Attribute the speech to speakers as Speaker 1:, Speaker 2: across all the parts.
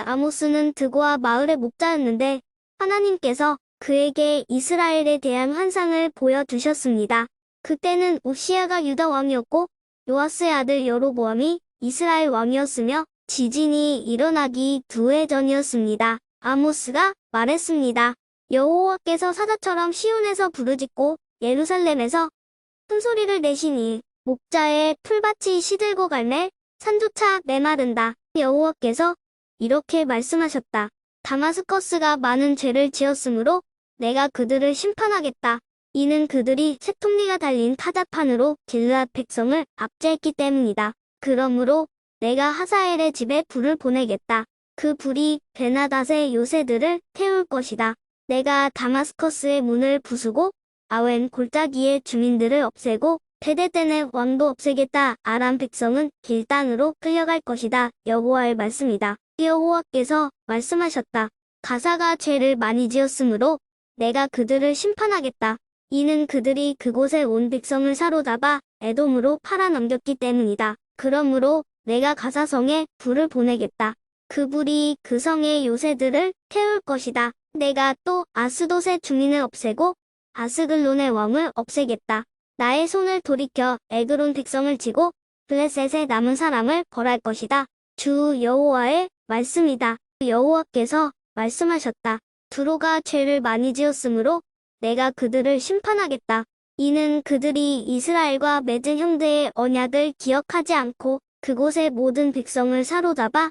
Speaker 1: 아모스는 드고아 마을의 목자였는데 하나님께서 그에게 이스라엘에 대한 환상을 보여주셨습니다. 그때는 우시아가 유다 왕이었고 요아스의 아들 여로보암이 이스라엘 왕이었으며 지진이 일어나기 두 해 전이었습니다. 아모스가 말했습니다. 여호와께서 사자처럼 시온에서 부르짖고 예루살렘에서 큰 소리를 내시니 목자의 풀밭이 시들고 갈매 산조차 메마른다. 여호와께서 이렇게 말씀하셨다. 다마스커스가 많은 죄를 지었으므로 내가 그들을 심판하겠다. 이는 그들이 새톱니가 달린 타작판으로 길르앗 백성을 압제했기 때문이다. 그러므로 내가 하사엘의 집에 불을 보내겠다. 그 불이 베나닷의 요새들을 태울 것이다. 내가 다마스커스의 문을 부수고 아웬 골짜기의 주민들을 없애고 베데덴의 왕도 없애겠다. 아람 백성은 길 땅으로 끌려갈 것이다. 여호와의 말씀이다. 여호와께서 말씀하셨다. 가사가 죄를 많이 지었으므로 내가 그들을 심판하겠다. 이는 그들이 그곳에 온 백성을 사로잡아 에돔으로 팔아넘겼기 때문이다. 그러므로 내가 가사성에 불을 보내겠다. 그 불이 그 성의 요새들을 태울 것이다. 내가 또 아스돗의 주민을 없애고 아스글론의 왕을 없애겠다. 나의 손을 돌이켜 에그론 백성을 치고 블레셋의 남은 사람을 벌할 것이다. 주 여호와의 말씀이다. 여호와께서 말씀하셨다. 두로가 죄를 많이 지었으므로 내가 그들을 심판하겠다. 이는 그들이 이스라엘과 맺은 형제의 언약을 기억하지 않고 그곳의 모든 백성을 사로잡아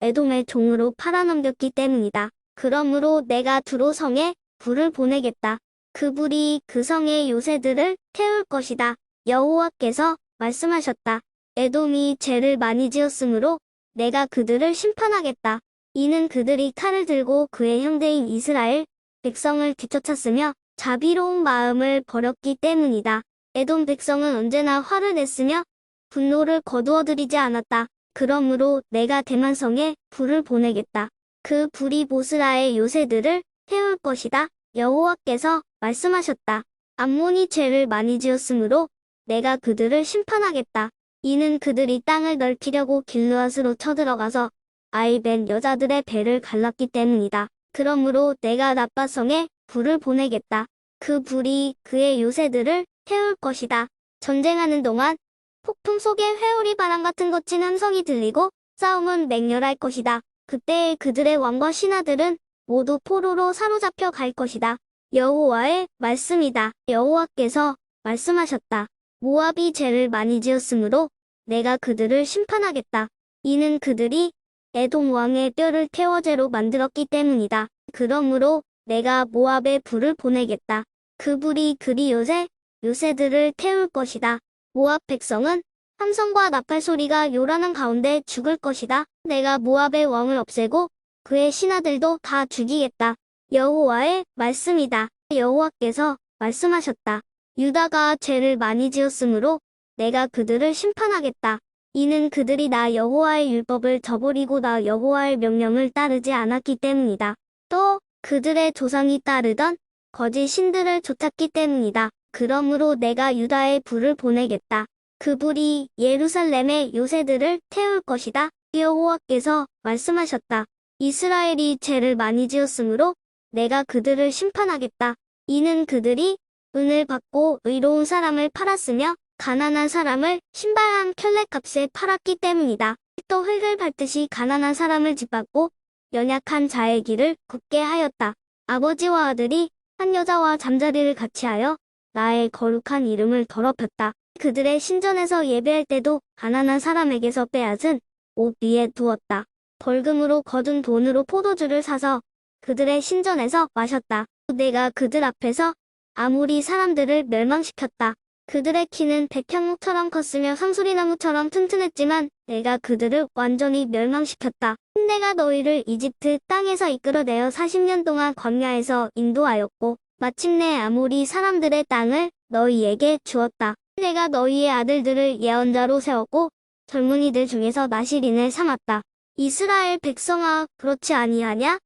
Speaker 1: 에돔의 종으로 팔아넘겼기 때문이다. 그러므로 내가 두로 성에 불을 보내겠다. 그 불이 그 성의 요새들을 태울 것이다. 여호와께서 말씀하셨다. 에돔이 죄를 많이 지었으므로 내가 그들을 심판하겠다. 이는 그들이 칼을 들고 그의 형제인 이스라엘 백성을 뒤쫓았으며 자비로운 마음을 버렸기 때문이다. 에돔 백성은 언제나 화를 냈으며 분노를 거두어들이지 않았다. 그러므로 내가 대만성에 불을 보내겠다. 그 불이 보스라의 요새들을 태울 것이다. 여호와께서 말씀하셨다. 암몬이 죄를 많이 지었으므로 내가 그들을 심판하겠다. 이는 그들이 땅을 넓히려고 길르앗으로 쳐들어가서 아이벤 여자들의 배를 갈랐기 때문이다. 그러므로 내가 나빠성에 불을 보내겠다. 그 불이 그의 요새들을 태울 것이다. 전쟁하는 동안 폭풍 속에 회오리 바람 같은 거친 함성이 들리고 싸움은 맹렬할 것이다. 그때 그들의 왕과 신하들은 모두 포로로 사로잡혀 갈 것이다. 여호와의 말씀이다. 여호와께서 말씀하셨다. 모압이 죄를 많이 지었으므로 내가 그들을 심판하겠다. 이는 그들이 에돔 왕의 뼈를 태워제로 만들었기 때문이다. 그러므로 내가 모압에 불을 보내겠다. 그 불이 그리 요새, 요새들을 태울 것이다. 모압 백성은 함성과 나팔 소리가 요란한 가운데 죽을 것이다. 내가 모압의 왕을 없애고 그의 신하들도 다 죽이겠다. 여호와의 말씀이다. 여호와께서 말씀하셨다. 유다가 죄를 많이 지었으므로 내가 그들을 심판하겠다. 이는 그들이 나 여호와의 율법을 저버리고 나 여호와의 명령을 따르지 않았기 때문이다. 또 그들의 조상이 따르던 거짓 신들을 쫓았기 때문이다. 그러므로 내가 유다에 불을 보내겠다. 그 불이 예루살렘의 요새들을 태울 것이다. 여호와께서 말씀하셨다. 이스라엘이 죄를 많이 지었으므로 내가 그들을 심판하겠다. 이는 그들이 은을 받고 의로운 사람을 팔았으며 가난한 사람을 신발 한 켤레 값에 팔았기 때문이다. 또 흙을 밟듯이 가난한 사람을 짓밟고 연약한 자의 길을 굽게 하였다. 아버지와 아들이 한 여자와 잠자리를 같이 하여 나의 거룩한 이름을 더럽혔다. 그들의 신전에서 예배할 때도 가난한 사람에게서 빼앗은 옷 위에 두었다. 벌금으로 거둔 돈으로 포도주를 사서 그들의 신전에서 마셨다. 내가 그들 앞에서 아무리 사람들을 멸망시켰다. 그들의 키는 백향목처럼 컸으며 상수리나무처럼 튼튼했지만 내가 그들을 완전히 멸망시켰다. 내가 너희를 이집트 땅에서 이끌어내어 40년 동안 광야에서 인도하였고 마침내 아무리 사람들의 땅을 너희에게 주었다. 내가 너희의 아들들을 예언자로 세웠고 젊은이들 중에서 나시린을 삼았다. 이스라엘 백성아 그렇지 아니하냐?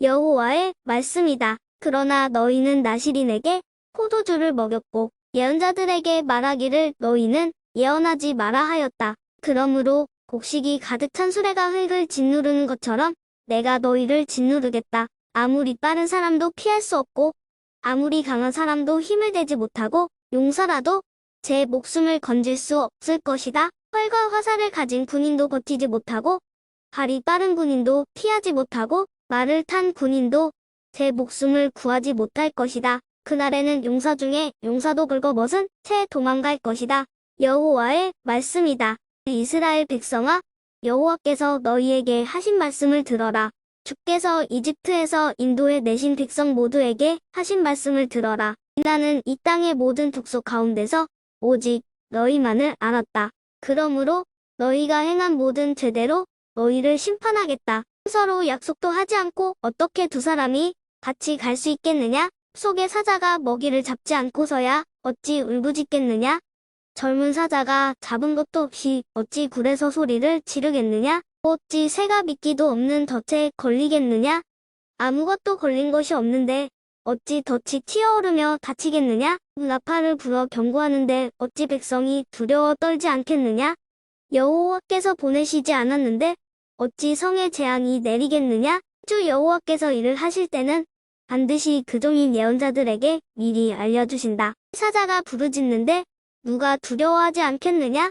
Speaker 1: 여호와의 말씀이다. 그러나 너희는 나시린에게 포도주를 먹였고 예언자들에게 말하기를 너희는 예언하지 마라 하였다. 그러므로 곡식이 가득 찬 수레가 흙을 짓누르는 것처럼 내가 너희를 짓누르겠다. 아무리 빠른 사람도 피할 수 없고 아무리 강한 사람도 힘을 대지 못하고 용사라도 제 목숨을 건질 수 없을 것이다. 활과 화살을 가진 군인도 버티지 못하고 발이 빠른 군인도 피하지 못하고 말을 탄 군인도 제 목숨을 구하지 못할 것이다. 그날에는 용사 중에 용사도 긁어벗은 채 도망갈 것이다. 여호와의 말씀이다. 이스라엘 백성아, 여호와께서 너희에게 하신 말씀을 들어라. 주께서 이집트에서 인도에 내신 백성 모두에게 하신 말씀을 들어라. 나는 이 땅의 모든 족속 가운데서 오직 너희만을 알았다. 그러므로 너희가 행한 모든 죄대로 너희를 심판하겠다. 서로 약속도 하지 않고 어떻게 두 사람이 같이 갈 수 있겠느냐? 속의 사자가 먹이를 잡지 않고서야 어찌 울부짖겠느냐? 젊은 사자가 잡은 것도 없이 어찌 굴에서 소리를 지르겠느냐? 어찌 새가 미끼도 없는 덫에 걸리겠느냐? 아무것도 걸린 것이 없는데 어찌 덫이 튀어오르며 다치겠느냐? 나팔을 불어 경고하는데 어찌 백성이 두려워 떨지 않겠느냐? 여호와께서 보내시지 않았는데 어찌 성에 재앙이 내리겠느냐? 주 여호와께서 일을 하실 때는 반드시 그 종인 예언자들에게 미리 알려주신다. 사자가 부르짖는데 누가 두려워하지 않겠느냐?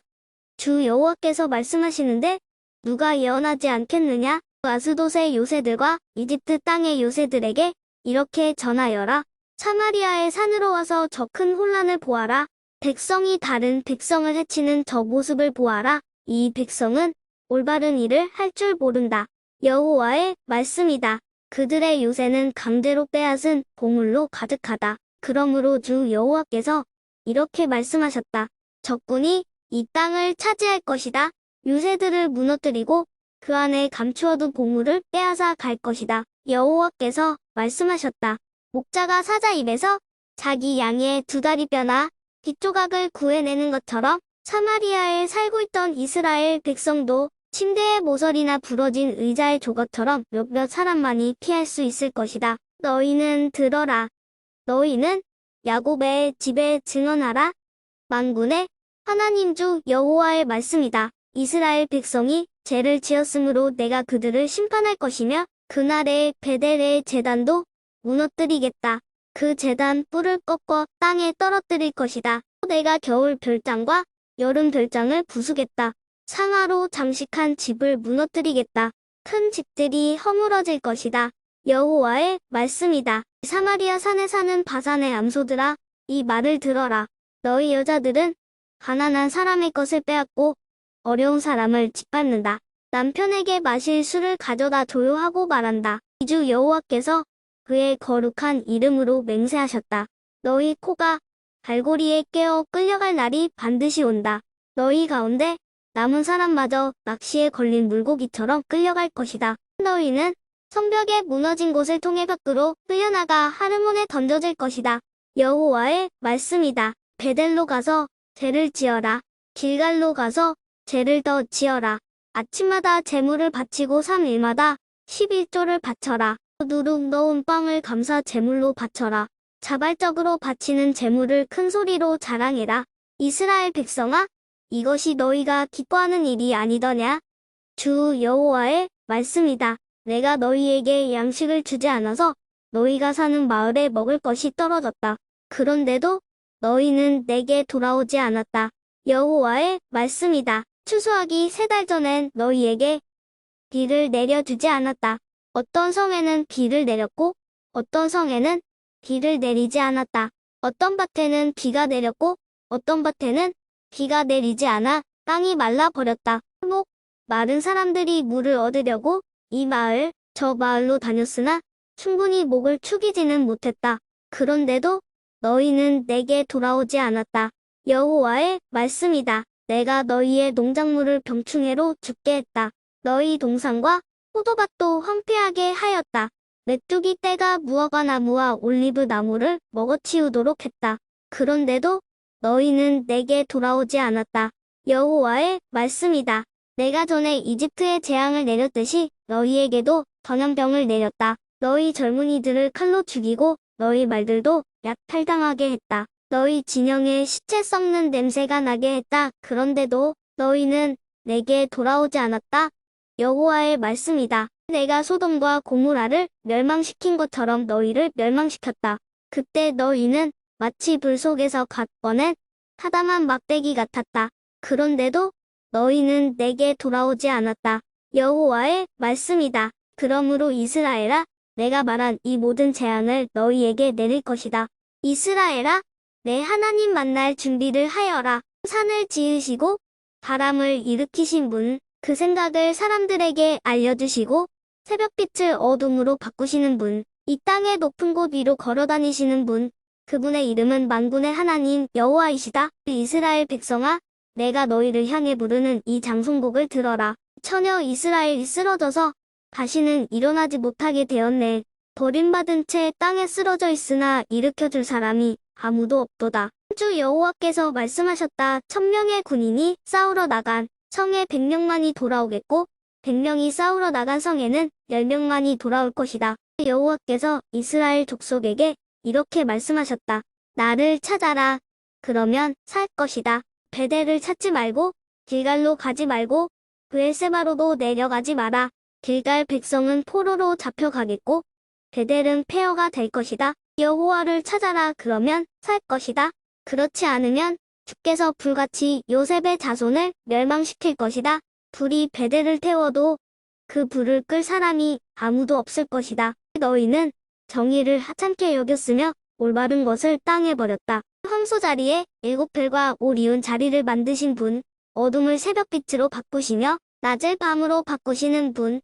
Speaker 1: 주 여호와께서 말씀하시는데 누가 예언하지 않겠느냐? 아스도의 요새들과 이집트 땅의 요새들에게 이렇게 전하여라. 사마리아의 산으로 와서 저 큰 혼란을 보아라. 백성이 다른 백성을 해치는 저 모습을 보아라. 이 백성은 올바른 일을 할 줄 모른다. 여호와의 말씀이다. 그들의 요새는 강제로 빼앗은 보물로 가득하다. 그러므로 주 여호와께서 이렇게 말씀하셨다. 적군이 이 땅을 차지할 것이다. 요새들을 무너뜨리고 그 안에 감추어둔 보물을 빼앗아 갈 것이다. 여호와께서 말씀하셨다. 목자가 사자 입에서 자기 양의 두 다리 뼈나 뒷조각을 구해내는 것처럼 사마리아에 살고 있던 이스라엘 백성도 침대의 모서리나 부러진 의자의 조각처럼 몇몇 사람만이 피할 수 있을 것이다. 너희는 들어라. 너희는 야곱의 집에 증언하라. 만군의 하나님 주 여호와의 말씀이다. 이스라엘 백성이 죄를 지었으므로 내가 그들을 심판할 것이며 그날의 베델의 재단도 무너뜨리겠다. 그 재단 뿔을 꺾어 땅에 떨어뜨릴 것이다. 내가 겨울 별장과 여름 별장을 부수겠다. 상하로 장식한 집을 무너뜨리겠다. 큰 집들이 허물어질 것이다. 여호와의 말씀이다. 사마리아 산에 사는 바산의 암소들아, 이 말을 들어라. 너희 여자들은 가난한 사람의 것을 빼앗고 어려운 사람을 짓밟는다. 남편에게 마실 술을 가져다 줘요 하고 말한다. 이주 여호와께서 그의 거룩한 이름으로 맹세하셨다. 너희 코가 갈고리에 깨어 끌려갈 날이 반드시 온다. 너희 가운데 남은 사람마저 낚시에 걸린 물고기처럼 끌려갈 것이다. 너희는 성벽에 무너진 곳을 통해 밖으로 끌려나가 하르몬에 던져질 것이다. 여호와의 말씀이다. 베델로 가서 죄를 지어라. 길갈로 가서 죄를 더 지어라. 아침마다 제물을 바치고 3일마다 11조를 바쳐라. 누룩 넣은 빵을 감사 제물로 바쳐라. 자발적으로 바치는 제물을 큰 소리로 자랑해라. 이스라엘 백성아, 이것이 너희가 기뻐하는 일이 아니더냐? 주 여호와의 말씀이다. 내가 너희에게 양식을 주지 않아서 너희가 사는 마을에 먹을 것이 떨어졌다. 그런데도 너희는 내게 돌아오지 않았다. 여호와의 말씀이다. 추수하기 세 달 전엔 너희에게 비를 내려주지 않았다. 어떤 성에는 비를 내렸고 어떤 성에는 비를 내리지 않았다. 어떤 밭에는 비가 내렸고 어떤 밭에는 비가 내리지 않아 땅이 말라버렸다. 목 마른 사람들이 물을 얻으려고 이 마을 저 마을로 다녔으나 충분히 목을 축이지는 못했다. 그런데도 너희는 내게 돌아오지 않았다. 여호와의 말씀이다. 내가 너희의 농작물을 병충해로 죽게 했다. 너희 동산과 포도밭도 황폐하게 하였다. 메뚜기 떼가 무화과 나무와 올리브 나무를 먹어치우도록 했다. 그런데도 너희는 내게 돌아오지 않았다. 여호와의 말씀이다. 내가 전에 이집트에 재앙을 내렸듯이 너희에게도 전염병을 내렸다. 너희 젊은이들을 칼로 죽이고 너희 말들도 약탈당하게 했다. 너희 진영에 시체 썩는 냄새가 나게 했다. 그런데도 너희는 내게 돌아오지 않았다. 여호와의 말씀이다. 내가 소돔과 고무라를 멸망시킨 것처럼 너희를 멸망시켰다. 그때 너희는 마치 불 속에서 갓 꺼낸 타담한 막대기 같았다. 그런데도 너희는 내게 돌아오지 않았다. 여호와의 말씀이다. 그러므로 이스라엘아, 내가 말한 이 모든 재앙을 너희에게 내릴 것이다. 이스라엘아, 내 하나님 만날 준비를 하여라. 산을 지으시고 바람을 일으키신 분, 그 생각을 사람들에게 알려주시고 새벽빛을 어둠으로 바꾸시는 분, 이 땅의 높은 곳 위로 걸어다니시는 분, 그분의 이름은 만군의 하나님 여호와이시다. 이스라엘 백성아, 내가 너희를 향해 부르는 이 장송곡을 들어라. 처녀 이스라엘이 쓰러져서 다시는 일어나지 못하게 되었네. 버림받은 채 땅에 쓰러져 있으나 일으켜줄 사람이 아무도 없도다. 주 여호와께서 말씀하셨다. 천명의 군인이 싸우러 나간 성에 백명만이 돌아오겠고 백명이 싸우러 나간 성에는 열명만이 돌아올 것이다. 여호와께서 이스라엘 족속에게 이렇게 말씀하셨다. 나를 찾아라. 그러면 살 것이다. 베델을 찾지 말고 길갈로 가지 말고 브엘세바로도 내려가지 마라. 길갈 백성은 포로로 잡혀가겠고 베델은 폐허가 될 것이다. 여호와를 찾아라. 그러면 살 것이다. 그렇지 않으면 주께서 불같이 요셉의 자손을 멸망시킬 것이다. 불이 베델을 태워도 그 불을 끌 사람이 아무도 없을 것이다. 너희는 정의를 하찮게 여겼으며 올바른 것을 땅에 버렸다. 황소 자리에 벨과 오리온 자리를 만드신 분, 어둠을 새벽빛으로 바꾸시며 낮을 밤으로 바꾸시는 분,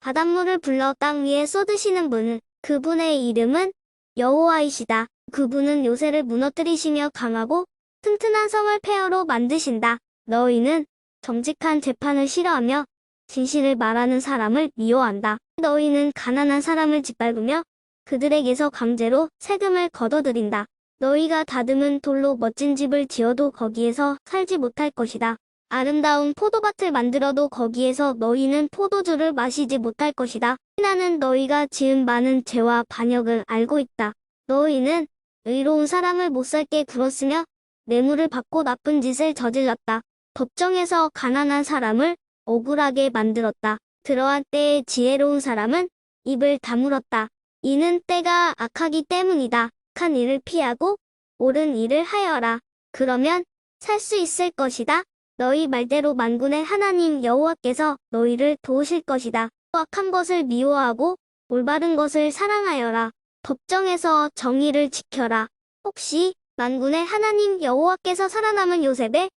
Speaker 1: 바닷물을 불러 땅 위에 쏟으시는 분, 그분의 이름은 여호와이시다. 그분은 요새를 무너뜨리시며 강하고 튼튼한 성을 폐허로 만드신다. 너희는 정직한 재판을 싫어하며 진실을 말하는 사람을 미워한다. 너희는 가난한 사람을 짓밟으며 그들에게서 강제로 세금을 걷어들인다. 너희가 다듬은 돌로 멋진 집을 지어도 거기에서 살지 못할 것이다. 아름다운 포도밭을 만들어도 거기에서 너희는 포도주를 마시지 못할 것이다. 나는 너희가 지은 많은 죄와 반역을 알고 있다. 너희는 의로운 사람을 못살게 굴었으며 뇌물을 받고 나쁜 짓을 저질렀다. 법정에서 가난한 사람을 억울하게 만들었다. 그러한 때에 지혜로운 사람은 입을 다물었다. 이는 때가 악하기 때문이다. 악한 일을 피하고 옳은 일을 하여라. 그러면 살 수 있을 것이다. 너희 말대로 만군의 하나님 여호와께서 너희를 도우실 것이다. 악한 것을 미워하고 올바른 것을 사랑하여라. 법정에서 정의를 지켜라. 혹시 만군의 하나님 여호와께서 살아남은 요셉의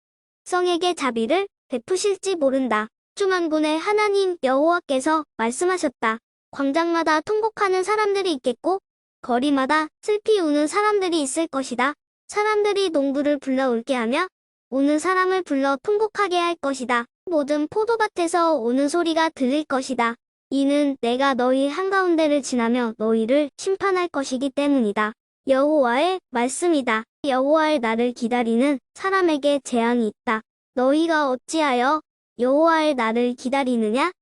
Speaker 1: 성에게 자비를 베푸실지 모른다. 주만군의 하나님 여호와께서 말씀하셨다. 광장마다 통곡하는 사람들이 있겠고 거리마다 슬피 우는 사람들이 있을 것이다. 사람들이 농부를 불러 울게 하며 우는 사람을 불러 통곡하게 할 것이다. 모든 포도밭에서 우는 소리가 들릴 것이다. 이는 내가 너희 한가운데를 지나며 너희를 심판할 것이기 때문이다. 여호와의 말씀이다. 여호와의 날을 기다리는 사람에게 재앙이 있다. 너희가 어찌하여 여호와의 날을 기다리느냐?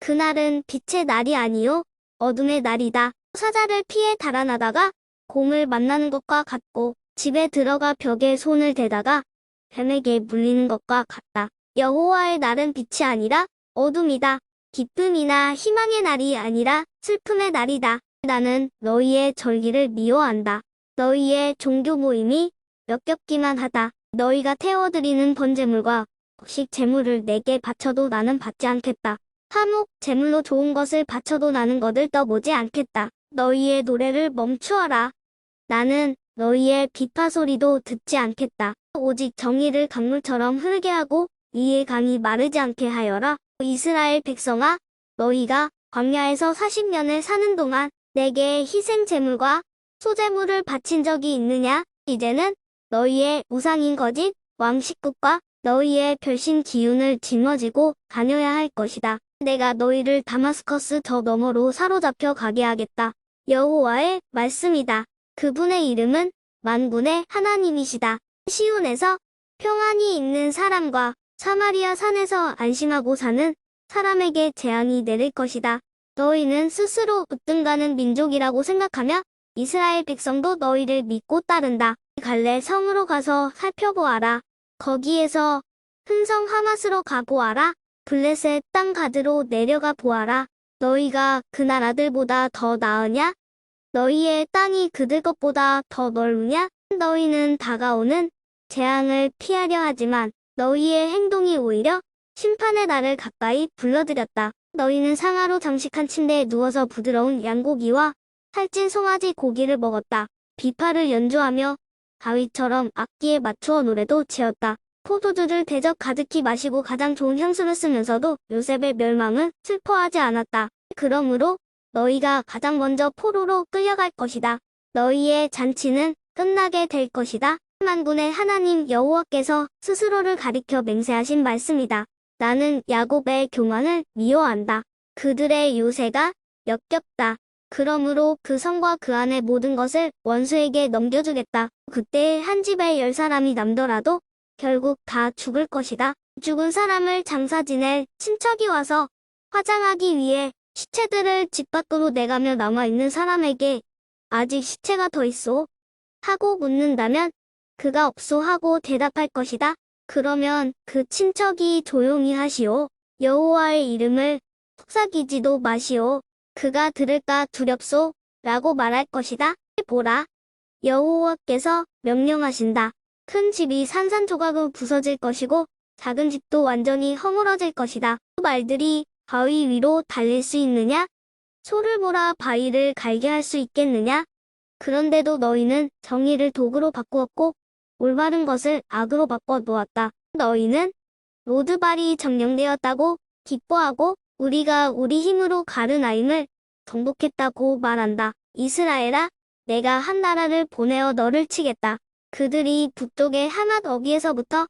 Speaker 1: 그날은 빛의 날이 아니요 어둠의 날이다. 사자를 피해 달아나다가 곰을 만나는 것과 같고 집에 들어가 벽에 손을 대다가 뱀에게 물리는 것과 같다. 여호와의 날은 빛이 아니라 어둠이다. 기쁨이나 희망의 날이 아니라 슬픔의 날이다. 나는 너희의 절기를 미워한다. 너희의 종교 모임이 역겹기만 하다. 너희가 태워드리는 번제물과 곡식 제물을 내게 바쳐도 나는 받지 않겠다. 화목 제물로 좋은 것을 바쳐도 나는 거들 떠보지 않겠다. 너희의 노래를 멈추어라. 나는 너희의 비파 소리도 듣지 않겠다. 오직 정의를 강물처럼 흐르게 하고 이의 강이 마르지 않게 하여라. 이스라엘 백성아, 너희가 광야에서 40년을 사는 동안 내게 희생 제물과 소제물을 바친 적이 있느냐? 이제는 너희의 우상인 거짓 왕식국과 너희의 별신 기운을 짊어지고 다녀야 할 것이다. 내가 너희를 다마스커스 저 너머로 사로잡혀 가게 하겠다. 여호와의 말씀이다. 그분의 이름은 만군의 하나님이시다. 시온에서 평안이 있는 사람과 사마리아 산에서 안심하고 사는 사람에게 재앙이 내릴 것이다. 너희는 스스로 으뜸가는 민족이라고 생각하며 이스라엘 백성도 너희를 믿고 따른다. 갈래 성으로 가서 살펴보아라. 거기에서 흥성 하맛으로 가보아라. 블레셋 땅 가드로 내려가 보아라. 너희가 그날 아들보다 더 나으냐? 너희의 땅이 그들 것보다 더 넓으냐? 너희는 다가오는 재앙을 피하려 하지만 너희의 행동이 오히려 심판의 날을 가까이 불러들였다. 너희는 상하로 장식한 침대에 누워서 부드러운 양고기와 살찐 송아지 고기를 먹었다. 비파를 연주하며 가위처럼 악기에 맞추어 노래도 지었다. 포도주를 대접 가득히 마시고 가장 좋은 향수를 쓰면서도 요셉의 멸망은 슬퍼하지 않았다. 그러므로 너희가 가장 먼저 포로로 끌려갈 것이다. 너희의 잔치는 끝나게 될 것이다. 만군의 하나님 여호와께서 스스로를 가리켜 맹세하신 말씀이다. 나는 야곱의 교만을 미워한다. 그들의 요새가 역겹다. 그러므로 그 성과 그 안의 모든 것을 원수에게 넘겨주겠다. 그때 한 집에 열 사람이 남더라도 결국 다 죽을 것이다. 죽은 사람을 장사 지낼 친척이 와서 화장하기 위해 시체들을 집 밖으로 내가며 남아있는 사람에게 아직 시체가 더 있소? 하고 묻는다면 그가 없소 하고 대답할 것이다. 그러면 그 친척이 조용히 하시오. 여호와의 이름을 속삭이지도 마시오. 그가 들을까 두렵소. 라고 말할 것이다. 보라. 여호와께서 명령하신다. 큰 집이 산산조각으로 부서질 것이고 작은 집도 완전히 허물어질 것이다. 말들이 바위 위로 달릴 수 있느냐? 소를 몰아 바위를 갈게 할 수 있겠느냐? 그런데도 너희는 정의를 도구로 바꾸었고 올바른 것을 악으로 바꿔 놓았다. 너희는 로드발이 점령되었다고 기뻐하고 우리가 우리 힘으로 가르나임을 정복했다고 말한다. 이스라엘아, 내가 한 나라를 보내어 너를 치겠다. 그들이 북쪽의 하맛 어기에서부터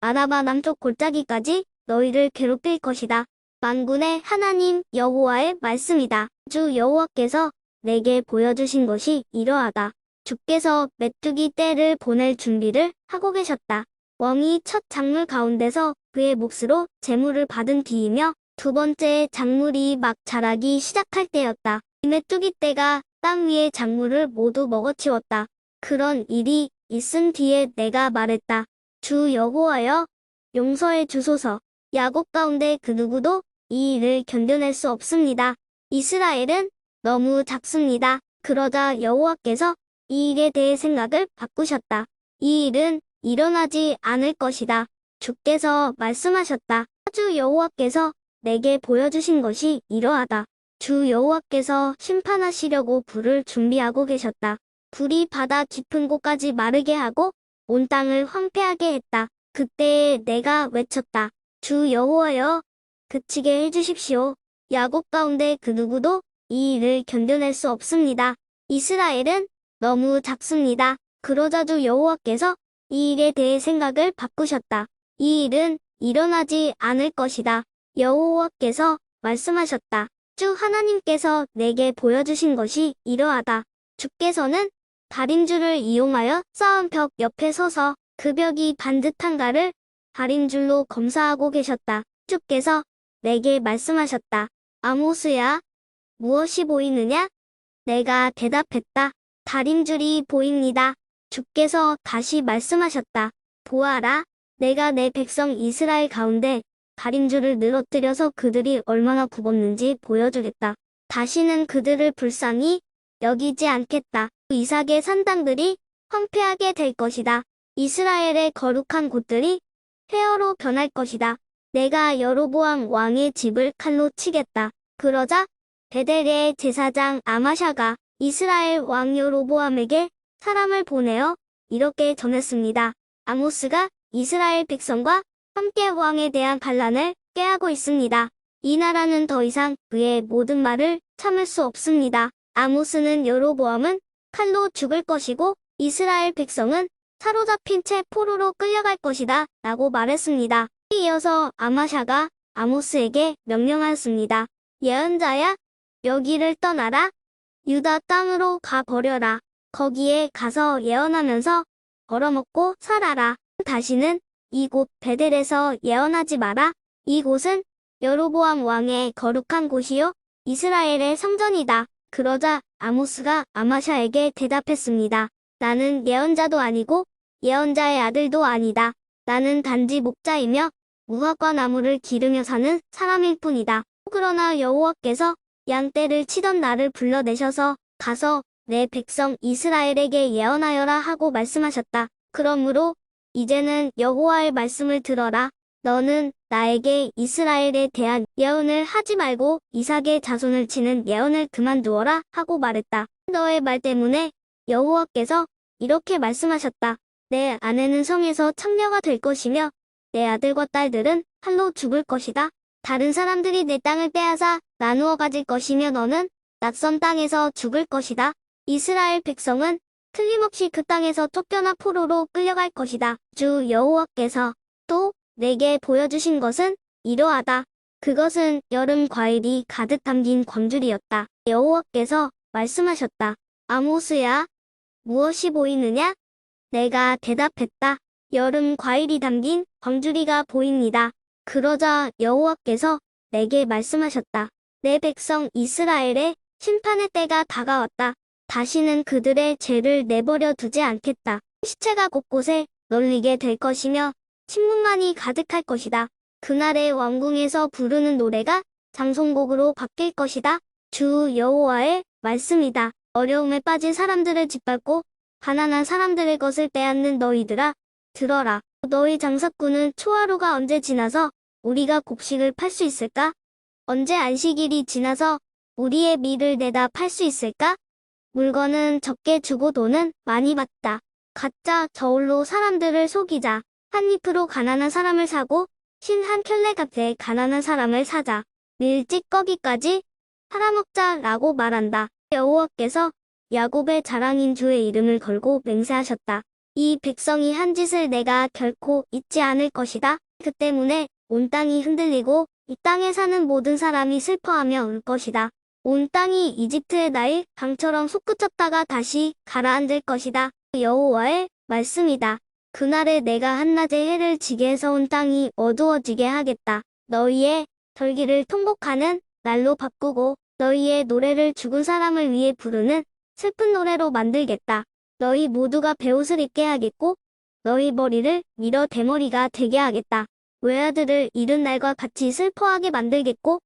Speaker 1: 아라바 남쪽 골짜기까지 너희를 괴롭힐 것이다. 만군의 하나님 여호와의 말씀이다. 주 여호와께서 내게 보여주신 것이 이러하다. 주께서 메뚜기 떼를 보낼 준비를 하고 계셨다. 왕이 첫 작물 가운데서 그의 몫으로 재물을 받은 뒤이며 두 번째 작물이 막 자라기 시작할 때였다. 이 메뚜기 떼가 땅 위의 작물을 모두 먹어치웠다. 그런 일이 있은 뒤에 내가 말했다. 주 여호와여 용서해 주소서. 야곱 가운데 그 누구도 이 일을 견뎌낼 수 없습니다. 이스라엘은 너무 작습니다. 그러자 여호와께서 이 일에 대해 생각을 바꾸셨다. 이 일은 일어나지 않을 것이다. 주께서 말씀하셨다. 주 여호와께서 내게 보여주신 것이 이러하다. 주 여호와께서 심판하시려고 불을 준비하고 계셨다. 불이 바다 깊은 곳까지 마르게 하고 온 땅을 황폐하게 했다. 그때 내가 외쳤다. 주 여호와여, 그치게 해주십시오. 야곱 가운데 그 누구도 이 일을 견뎌낼 수 없습니다. 이스라엘은 너무 작습니다. 그러자 주 여호와께서 이 일에 대해 생각을 바꾸셨다. 이 일은 일어나지 않을 것이다. 여호와께서 말씀하셨다. 주 하나님께서 내게 보여주신 것이 이러하다. 주께서는 다림줄을 이용하여 쌓은 벽 옆에 서서 그 벽이 반듯한가를 다림줄로 검사하고 계셨다. 주께서 내게 말씀하셨다. 아모스야, 무엇이 보이느냐? 내가 대답했다. 다림줄이 보입니다. 주께서 다시 말씀하셨다. 보아라, 내가 내 백성 이스라엘 가운데 다림줄을 늘어뜨려서 그들이 얼마나 굽었는지 보여주겠다. 다시는 그들을 불쌍히 여기지 않겠다. 이삭의 산당들이 황폐하게 될 것이다. 이스라엘의 거룩한 곳들이 폐허로 변할 것이다. 내가 여로보암 왕의 집을 칼로 치겠다. 그러자 베델의 제사장 아마샤가 이스라엘 왕 여로보암에게 사람을 보내어 이렇게 전했습니다. 아모스가 이스라엘 백성과 함께 왕에 대한 반란을 깨하고 있습니다. 이 나라는 더 이상 그의 모든 말을 참을 수 없습니다. 아모스는 여로보암은 칼로 죽을 것이고 이스라엘 백성은 사로잡힌 채 포로로 끌려갈 것이다 라고 말했습니다. 이어서 아마샤가 아모스에게 명령하였습니다. 예언자야, 여기를 떠나라. 유다 땅으로 가버려라. 거기에 가서 예언하면서 벌어먹고 살아라. 다시는 이곳 베델에서 예언하지 마라. 이곳은 여로보암 왕의 거룩한 곳이요. 이스라엘의 성전이다. 그러자 아모스가 아마샤에게 대답했습니다. 나는 예언자도 아니고 예언자의 아들도 아니다. 나는 단지 목자이며 무화과 나무를 기르며 사는 사람일 뿐이다. 그러나 여호와께서 양떼를 치던 나를 불러내셔서 가서 내 백성 이스라엘에게 예언하여라 하고 말씀하셨다. 그러므로 이제는 여호와의 말씀을 들어라. 너는 나에게 이스라엘에 대한 예언을 하지 말고 이삭의 자손을 치는 예언을 그만두어라 하고 말했다. 너의 말 때문에 여호와께서 이렇게 말씀하셨다. 내 아내는 성에서 창녀가 될 것이며 내 아들과 딸들은 칼로 죽을 것이다. 다른 사람들이 내 땅을 빼앗아 나누어 가질 것이며 너는 낯선 땅에서 죽을 것이다. 이스라엘 백성은 틀림없이 그 땅에서 쫓겨나 포로로 끌려갈 것이다. 주 여호와께서 또 내게 보여주신 것은 이러하다. 그것은 여름 과일이 가득 담긴 광줄이었다. 여호와께서 말씀하셨다. 아모스야, 무엇이 보이느냐? 내가 대답했다. 여름 과일이 담긴 광주리가 보입니다. 그러자 여호와께서 내게 말씀하셨다. 내 백성 이스라엘의 심판의 때가 다가왔다. 다시는 그들의 죄를 내버려 두지 않겠다. 시체가 곳곳에 널리게 될 것이며 침묵만이 가득할 것이다. 그날의 왕궁에서 부르는 노래가 장송곡으로 바뀔 것이다. 주 여호와의 말씀이다. 어려움에 빠진 사람들을 짓밟고 가난한 사람들의 것을 빼앗는 너희들아 들어라. 너희 장사꾼은 초하루가 언제 지나서 우리가 곡식을 팔 수 있을까? 언제 안식일이 지나서 우리의 밀을 내다 팔 수 있을까? 물건은 적게 주고 돈은 많이 받다. 가짜 저울로 사람들을 속이자. 한 잎으로 가난한 사람을 사고 신 한 켤레 값에 가난한 사람을 사자. 밀찌꺼기까지 팔아먹자 라고 말한다. 여호와께서 야곱의 자랑인 주의 이름을 걸고 맹세하셨다. 이 백성이 한 짓을 내가 결코 잊지 않을 것이다. 그 때문에 온 땅이 흔들리고 이 땅에 사는 모든 사람이 슬퍼하며 울 것이다. 온 땅이 이집트의 나일 강처럼 솟구쳤다가 다시 가라앉을 것이다. 여호와의 말씀이다. 그날에 내가 한낮에 해를 지게 해서 온 땅이 어두워지게 하겠다. 너희의 절기를 통곡하는 날로 바꾸고 너희의 노래를 죽은 사람을 위해 부르는 슬픈 노래로 만들겠다. 너희 모두가 배옷을 입게 하겠고 너희 머리를 밀어 대머리가 되게 하겠다. 외아들을 잃은 날과 같이 슬퍼하게 만들겠고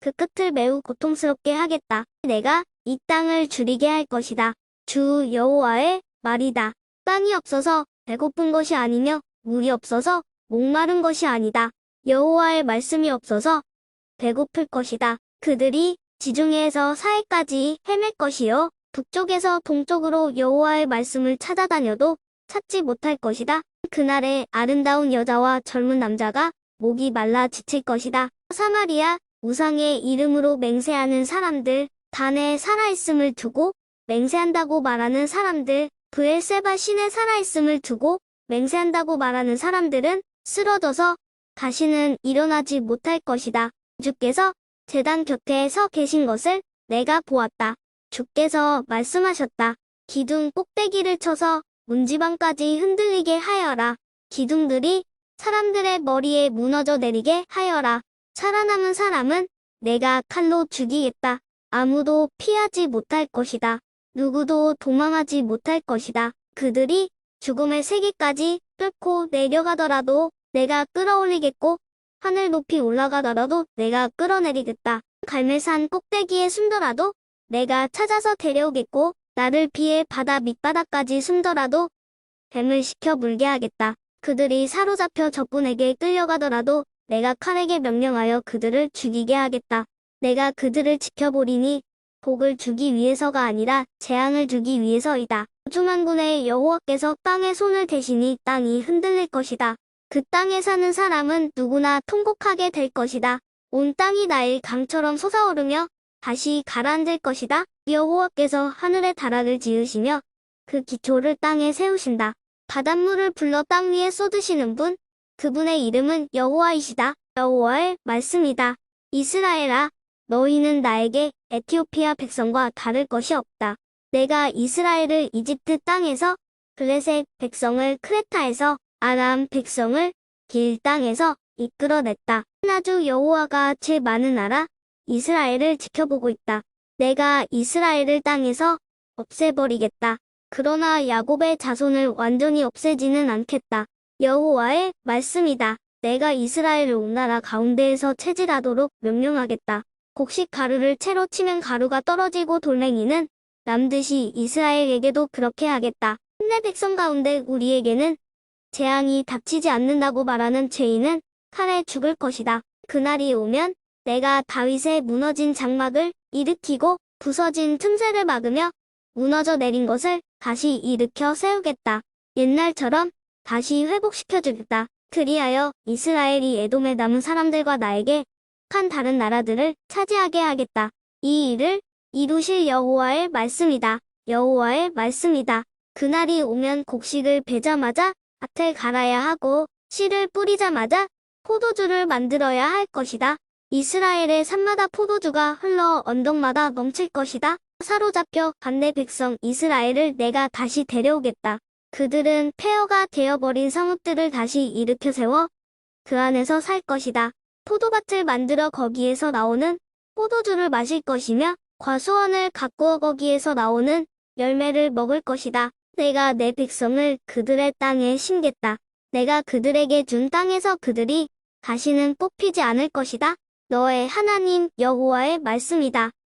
Speaker 1: 그 끝을 매우 고통스럽게 하겠다. 내가 이 땅을 줄이게 할 것이다. 주 여호와의 말이다. 땅이 없어서 배고픈 것이 아니며 물이 없어서 목마른 것이 아니다. 여호와의 말씀이 없어서 배고플 것이다. 그들이 지중해에서 사해까지 헤맬 것이요. 북쪽에서 동쪽으로 여호와의 말씀을 찾아다녀도 찾지 못할 것이다. 그날에 아름다운 여자와 젊은 남자가 목이 말라 지칠 것이다. 사마리아 우상의 이름으로 맹세하는 사람들, 단에 살아있음을 두고 맹세한다고 말하는 사람들, 브엘세바 신의 살아있음을 두고 맹세한다고 말하는 사람들은 쓰러져서 다시는 일어나지 못할 것이다. 주께서 재단 곁에 서 계신 것을 내가 보았다. 주께서 말씀하셨다. 기둥 꼭대기를 쳐서 문지방까지 흔들리게 하여라. 기둥들이 사람들의 머리에 무너져 내리게 하여라. 살아남은 사람은 내가 칼로 죽이겠다. 아무도 피하지 못할 것이다. 누구도 도망하지 못할 것이다. 그들이 죽음의 세계까지 뚫고 내려가더라도 내가 끌어올리겠고 하늘 높이 올라가더라도 내가 끌어내리겠다. 갈매산 꼭대기에 숨더라도 내가 찾아서 데려오겠고 나를 피해 바다 밑바닥까지 숨더라도 뱀을 시켜 물게 하겠다. 그들이 사로잡혀 적군에게 끌려가더라도 내가 칼에게 명령하여 그들을 죽이게 하겠다. 내가 그들을 지켜보리니 복을 주기 위해서가 아니라 재앙을 주기 위해서이다. 주만군의 여호와께서 땅에 손을 대시니 땅이 흔들릴 것이다. 그 땅에 사는 사람은 누구나 통곡하게 될 것이다. 온 땅이 나일 강처럼 솟아오르며 다시 가라앉을 것이다. 여호와께서 하늘의 다락을 지으시며 그 기초를 땅에 세우신다. 바닷물을 불러 땅 위에 쏟으시는 분, 그분의 이름은 여호와이시다. 여호와의 말씀이다. 이스라엘아, 너희는 나에게 에티오피아 백성과 다를 것이 없다. 내가 이스라엘을 이집트 땅에서 블레셋 백성을 크레타에서 아람 백성을 길 땅에서 이끌어냈다. 나주 여호와가 제 많은 나라 이스라엘을 지켜보고 있다. 내가 이스라엘을 땅에서 없애버리겠다. 그러나 야곱의 자손을 완전히 없애지는 않겠다. 여호와의 말씀이다. 내가 이스라엘을 온 나라 가운데에서 체질하도록 명령하겠다. 곡식 가루를 채로 치면 가루가 떨어지고 돌멩이는 남듯이 이스라엘에게도 그렇게 하겠다. 내 백성 가운데 우리에게는 재앙이 닥치지 않는다고 말하는 죄인은 칼에 죽을 것이다. 그날이 오면 내가 다윗의 무너진 장막을 일으키고 부서진 틈새를 막으며 무너져 내린 것을 다시 일으켜 세우겠다. 옛날처럼 다시 회복시켜주겠다. 그리하여 이스라엘이 에돔에 남은 사람들과 나에게 한 다른 나라들을 차지하게 하겠다. 이 일을 이루실 여호와의 말씀이다. 여호와의 말씀이다. 그날이 오면 곡식을 베자마자 밭을 갈아야 하고 씨를 뿌리자마자 포도주를 만들어야 할 것이다. 이스라엘의 산마다 포도주가 흘러 언덕마다 넘칠 것이다. 사로잡혀 반내 백성 이스라엘을 내가 다시 데려오겠다. 그들은 폐허가 되어버린 성읍들을 다시 일으켜 세워 그 안에서 살 것이다. 포도밭을 만들어 거기에서 나오는 포도주를 마실 것이며 과수원을 가꾸어 거기에서 나오는 열매를 먹을 것이다. 내가 내 백성을 그들의 땅에 심겠다. 내가 그들에게 준 땅에서 그들이 다시는 뽑히지 않을 것이다. 너의 하나님 여호와의 말씀이다.